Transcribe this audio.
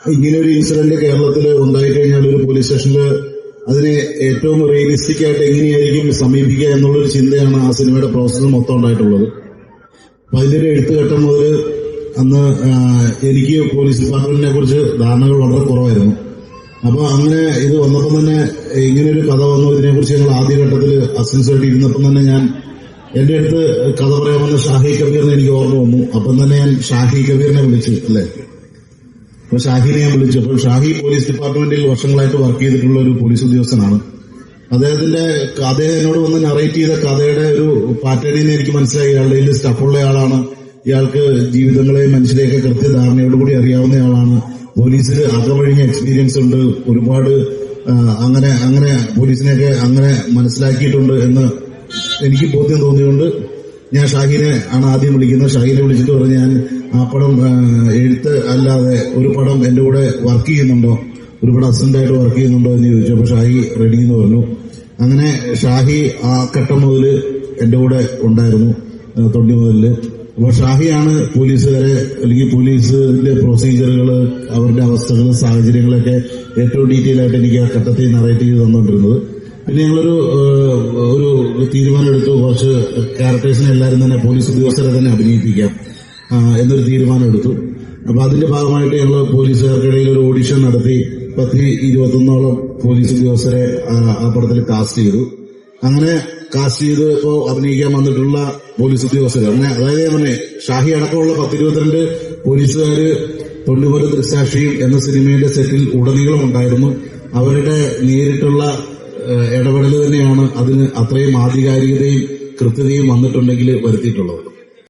ഇങ്ങനെ ഒരു ഇൻസിഡന്റ് കേരളത്തിൽ ഉണ്ടായിക്കഴിഞ്ഞാൽ ഒരു പോലീസ് സ്റ്റേഷനിൽ അതിനെ ഏറ്റവും റിയലിസ്റ്റിക് ആയിട്ട് എങ്ങനെയായിരിക്കും സമീപിക്കുക എന്നുള്ളൊരു ചിന്തയാണ് ആ സിനിമയുടെ പ്രോസസ്സ് മൊത്തം ഉണ്ടായിട്ടുള്ളത്. അപ്പൊ അതിന്റെ ഒരു മുതൽ അന്ന് എനിക്ക് പോലീസ് ഡിപ്പാർട്ട്മെന്റിനെ കുറിച്ച് ധാരണകൾ വളരെ കുറവായിരുന്നു. അപ്പൊ അങ്ങനെ ഇത് വന്നപ്പോൾ തന്നെ ഇങ്ങനെ ഒരു കഥ വന്നു. ഇതിനെക്കുറിച്ച് ഞങ്ങൾ ആദ്യഘട്ടത്തിൽ അസിസ്റ്റൻസായിട്ട് ഇരുന്നപ്പം തന്നെ ഞാൻ എന്റെ അടുത്ത് കഥ പറയാൻ വന്ന ഷാഹി കബീറിനെ എനിക്ക് ഓർമ്മ വന്നു. അപ്പം തന്നെ ഞാൻ ഷാഹി കബീറിനെ വിളിച്ചു അല്ലേ? അപ്പൊ ഷാഹിനെ ഞാൻ വിളിച്ചു അപ്പോൾ ഷാഹി പോലീസ് ഡിപ്പാർട്ട്മെന്റിൽ വർഷങ്ങളായിട്ട് വർക്ക് ചെയ്തിട്ടുള്ള ഒരു പോലീസ് ഉദ്യോഗസ്ഥനാണ്. അദ്ദേഹത്തിന്റെ അദ്ദേഹം എന്നോട് വന്ന് നറേറ്റ് ചെയ്ത കഥയുടെ ഒരു പാറ്റേണിനെ എനിക്ക് മനസ്സിലായി. ഇയാളുടെ സ്റ്റഫുള്ള ആളാണ്. ഇയാൾക്ക് ജീവിതങ്ങളെയും മനുഷ്യരെയൊക്കെ കൃത്യധാരണയോടുകൂടി അറിയാവുന്ന ആളാണ്. പോലീസിൽ അകമഴിഞ്ഞ എക്സ്പീരിയൻസ് ഉണ്ട്. ഒരുപാട് അങ്ങനെ അങ്ങനെ പോലീസിനെയൊക്കെ അങ്ങനെ മനസ്സിലാക്കിയിട്ടുണ്ട് എന്ന് എനിക്ക് ബോധ്യം തോന്നിയുകൊണ്ട് ഞാൻ ഷാഹിനെ ആണ് ആദ്യം വിളിക്കുന്നത്. ഷാഹിനെ വിളിച്ചിട്ട് പറഞ്ഞു ഞാൻ ആ പടം എഴുത്ത് അല്ലാതെ ഒരു പടം എന്റെ കൂടെ വർക്ക് ചെയ്യുന്നുണ്ടോ? ഒരു പടം അസിസ്റ്റന്റായിട്ട് വർക്ക് ചെയ്യുന്നുണ്ടോ? എന്ന് ചോദിച്ചു അപ്പോൾ ഷാഹി റെഡി എന്ന് പറഞ്ഞു. അങ്ങനെ ഷാഹി ആ ഘട്ടം മുതൽ എന്റെ കൂടെ ഉണ്ടായിരുന്നു തൊണ്ടി മുതൽ അപ്പൊ ഷാഹിയാണ് പോലീസുകാരെ അല്ലെങ്കിൽ പോലീസിന്റെ പ്രൊസീജിയറുകൾ അവരുടെ അവസ്ഥകൾ സാഹചര്യങ്ങളൊക്കെ ഏറ്റവും ഡീറ്റെയിൽ ആയിട്ട് എനിക്ക് ആ ഘട്ടത്തിൽ നറേറ്റ് ചെയ്ത് തന്നുകൊണ്ടിരുന്നത് പിന്നെ ഞങ്ങളൊരു ഏഹ്, ഒരു തീരുമാനം എടുത്തു കുറച്ച് ക്യാരക്ടേഴ്സിനെ എല്ലാവരും തന്നെ പോലീസ് ഉദ്യോഗസ്ഥരെ തന്നെ അഭിനയിപ്പിക്കാം എന്നൊരു തീരുമാനമെടുത്തു. അപ്പൊ അതിന്റെ ഭാഗമായിട്ട് ഞങ്ങൾ പോലീസുകാർക്കിടയിൽ ഒരു ഓഡിഷൻ നടത്തി. പത്ത് ഇരുപത്തൊന്നോളം പോലീസ് ഉദ്യോഗസ്ഥരെ ആ, പടത്തിൽ കാസ്റ്റ് ചെയ്തു. അങ്ങനെ കാസ്റ്റ് ചെയ്ത് ഇപ്പോ അഭിനയിക്കാൻ വന്നിട്ടുള്ള പോലീസ് ഉദ്യോഗസ്ഥർ അങ്ങനെ അതായത് പറഞ്ഞേ ഷാഹി അടക്കമുള്ള പത്തിരുപത്തിരണ്ട് പോലീസുകാര് തൊണ്ടുപോലെ ദൃക്സാക്ഷിയും എന്ന സിനിമയുടെ സെറ്റിൽ ഉടനീളം ഉണ്ടായിരുന്നു. അവരുടെ നേരിട്ടുള്ള ഇടപെടൽ തന്നെയാണ് അതിന് അത്രയും ആധികാരികതയും കൃത്യതയും വന്നിട്ടുണ്ടെങ്കിൽ വരുത്തിയിട്ടുള്ളത്.